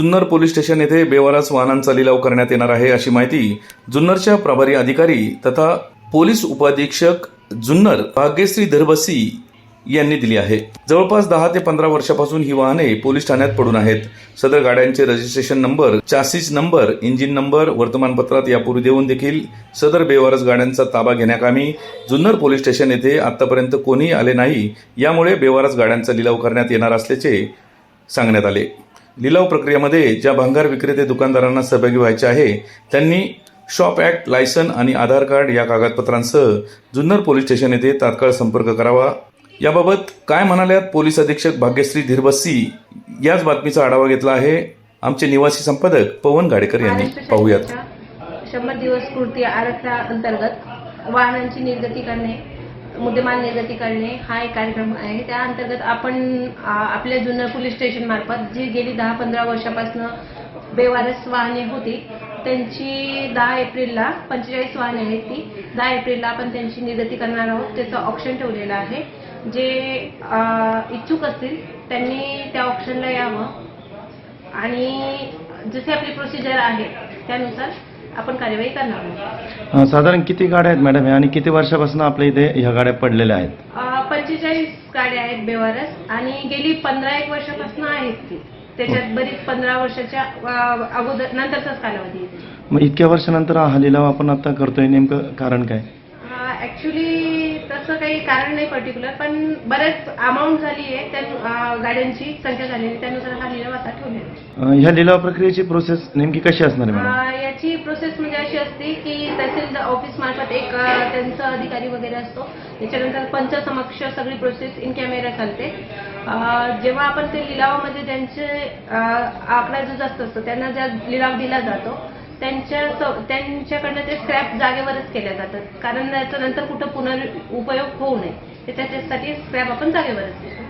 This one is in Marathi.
जुन्नर पोलीस स्टेशन येथे बेवारस वाहनांचा लिलाव करण्यात येणार आहे अशी माहिती जुन्नरच्या प्रभारी अधिकारी तथा पोलीस उपाधीक्षक जुन्नर भाग्यश्री धरबसी यांनी दिली आहे. जवळपास दहा ते पंधरा वर्षापासून ही वाहने पोलीस ठाण्यात पडून आहेत. सदर गाड्यांचे registration number chassis number engine number वर्तमानपत्रात यापूर्वी देऊन देखील सदर बेवारस गाड्यांचा ताबा घेण्याकामी जुन्नर पोलीस स्टेशन येथे आतापर्यंत कोणीही आले नाही. यामुळे बेवारस गाड्यांचा लिलाव करण्यात येणार असल्याचे सांगण्यात आले. लिलाव प्रक्रियेमध्ये ज्या भंगार विक्रेते दुकानदारांना सहभागी व्हायचे आहे त्यांनी शॉप ॲक्ट लायसन आणि आधार कार्ड या कागदपत्रांसह जुन्नर पोलीस स्टेशन येथे तात्काळ संपर्क करावा. याबाबत काय म्हणाल्यात पोलीस अधीक्षक भाग्यश्री धीरबस्सी? याच बातमीचा आढावा घेतला आहे आमचे निवासी संपादक पवन गाडेकर यांनी. पाहूयात. शंभर दिवस पूर्ती आराखडा अंतर्गत वाहनांची निर्गती करणे मुद्देमाल निर्गती करणे हा एक कार्यक्रम आहे. त्या अंतर्गत आपण आपल्या जुन्नर पोलीस स्टेशन मार्फत जी गेली दहा पंधरा वर्षापासून बेवारस वाहने होती त्यांची दहा एप्रिलला पंचेचाळीस वाहने आहेत ती दहा एप्रिलला आपण त्यांची निर्गती करणार आहोत. त्याचं ऑप्शन ठेवलेलं आहे. जे इच्छुक असतील त्यांनी त्या ऑप्शनला यावं. आणि जसे आपली प्रोसिजर आहे त्यानुसार आपण कार्यवाही करणार आहोत. अं, साधारण किती गाड्या आहेत मॅडम? आणि किती वर्षापासून आपल्या इथे ह्या गाड्या पडलेल्या आहेत? अ, पंचेचाळीस गाड्या आहेत बेवारस आणि गेली पंधरा एक वर्षापासून आहेत ती. त्याच्यात बरीच पंधरा वर्षाच्या अ, अगोदर नंतरचाच कालावधी आहे. मग इतक्या वर्षानंतर हा लिलाव आपण आता करतोय नेमकं कारण काय? ऍक्च्युली तसं काही कारण नाही पर्टिक्युलर पण बरेच अमाऊंट झाली आहे त्या गाड्यांची संख्या झालेली आहे. त्यानुसार हा लिलाव आता ठेवलेला आहे. ह्या लिलाव प्रक्रियेची प्रोसेस नेमकी कशी असणार आहे याची प्रोसेस म्हणजे अशी असते की तहसील ऑफिस मार्फत एक त्यांचा अधिकारी वगैरे असतो त्याच्यानंतर पंच समक्ष सगळी प्रोसेस इन कॅमेरा चालते जेव्हा आपण ते लिलावामध्ये त्यांचे आकडा जो जास्त असतो त्यांना ज्या लिलाव दिला जातो त्यांच्या त्यांच्याकडनं ते स्क्रॅप जागेवरच केल्या जातात. कारण त्याचा नंतर कुठं पुनर्उपयोग होऊ नये. ते त्याच्यासाठी स्क्रॅप आपण जागेवरच देतो.